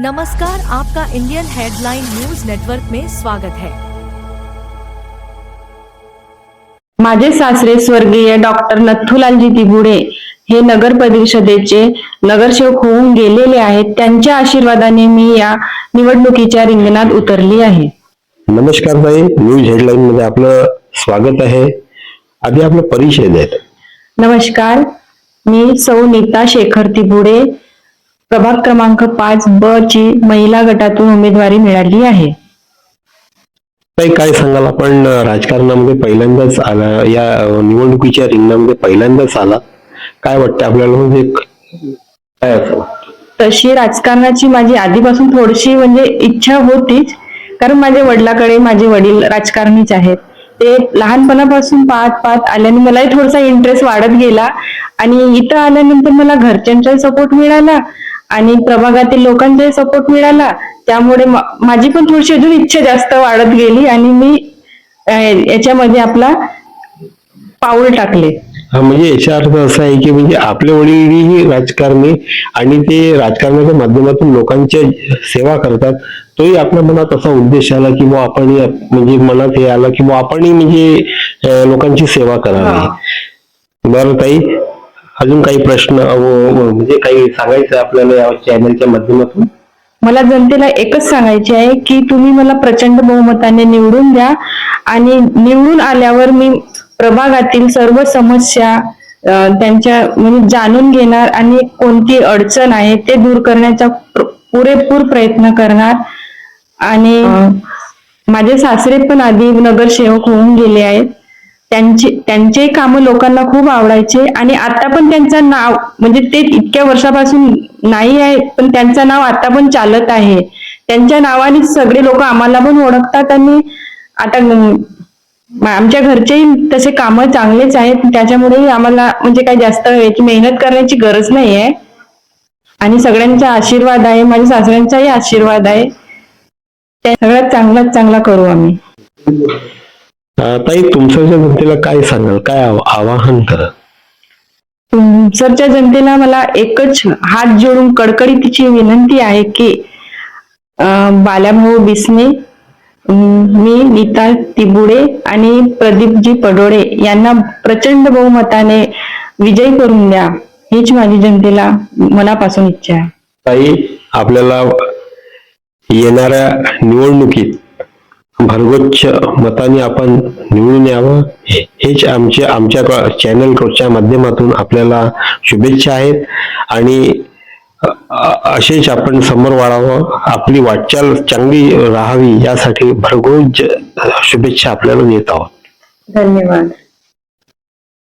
नमस्कार आपका Indian headline news network में स्वागत है। माझे सासरे स्वर्गीय डॉक्टर नथुलालजी तिबुडे हे नगर परिषदेचे नगरसेवक होऊन गेलेले आहेत. त्यांच्या आशीर्वादाने मी या निवडणुकीच्या रिंगणात उतरली आहे. नमस्कार ताई न्यूज हेडलाईन मध्ये आपलं स्वागत आहे. आधी आपला परिचय द्यायचा नमस्कार मी सौ नीता शेखर तिबुडे प्रभाग क्रमांक पाच ब ची महिला गटातून उमेदवारी मिळाली आहे. ताई काय सांगाल आपण राजकारणामध्ये पहिल्यांदाच आला या निवडणुकीच्या रिंगणामध्ये पहिल्यांदाच आला. काय वाटतं आपल्याला? म्हणजे काय असं? तशी राजकारणाची माझी आधीपासून थोडीशी म्हणजे इच्छा होतीच कारण माझ्या वडिलाकडे माझे वडील राजकारणीच आहेत. ते लहानपणापासून पाहत पाहत आल्याने मलाही थोडासा इंटरेस्ट वाढत गेला आणि इथं आल्यानंतर मला घरच्यांचाही सपोर्ट मिळाला. आणि प्रभागातील लोकांचाही सपोर्ट मिळाला. त्यामुळे माझी पण थोडीशी अजून इच्छा जास्त वाढत गेली आणि मी याच्यामध्ये आपला पाऊल टाकले. हा म्हणजे याचा अर्थ असा आहे की म्हणजे आपले वडीलही राजकारणी आणि ते राजकारणाच्या माध्यमातून लोकांच्या सेवा करतात. तोही आपल्या मनात असा उद्देश आला की बुवा आपण म्हणजे मनात हे आलं की बुवा आपणही म्हणजे लोकांची सेवा करावी. बरं ताई अजून काही प्रश्न म्हणजे काही सांगायचं आहे आपल्याला या चॅनलच्या माध्यमातून? मला जनतेला एकच सांगायचे आहे की तुम्ही मला प्रचंड बहुमताने निवडून द्या आणि निवडून आल्यावर मी प्रभागातील सर्व समस्या अं, त्यांच्या म्हणजे जाणून घेणार आणि कोणती अडचण आहे ते दूर करण्याचा प्र- पुरेपूर प्रयत्न करणार. आणि माझे सासरे पण आधी नगरसेवक होऊन गेले आहेत. त्यांचे त्यांचे कामं लोकांना खूप आवडायचे आणि आता पण त्यांचं नाव म्हणजे ते इतक्या वर्षापासून नाही आहे पण त्यांचं नाव आता पण चालत आहे. त्यांच्या नावाने सगळे लोक आम्हाला पण ओळखतात आणि आता आमच्या घरचेही तसे काम चांगलेच आहेत. त्याच्यामुळेही आम्हाला म्हणजे काही जास्त याची मेहनत करण्याची गरज नाही आहे. आणि सगळ्यांचा आशीर्वाद आहे माझ्या सासऱ्यांचाही आशीर्वाद आहे. त्या सगळ्यात चांगलाच चांगला करू आम्ही. ताई तुमच्या जनतेला काय सांगाल? काय आव- आवाहन करा? तुमच्या जनतेला मला एकच हात जोडून कडकडीतीची विनंती आहे की अं, बाल्याभाऊ बिसने अं, मी नीता तिबुडे आणि प्रदीपजी पडोळे यांना प्रचंड बहुमताने विजयी करून द्या हीच माझी जनतेला मनापासून इच्छा आहे. ताई आपल्याला येणाऱ्या निवडणुकीत भरगोच्च मताने आपण निवडून यावं. हेच आमचे आमच्या चॅनलच्या माध्यमातून आपल्याला शुभेच्छा आहेत. आणि असेच आपण समोर वाढावं. आपली वाटचाल चांगली राहावी यासाठी भरघोस शुभेच्छा आपल्याला देत आहोत. धन्यवाद.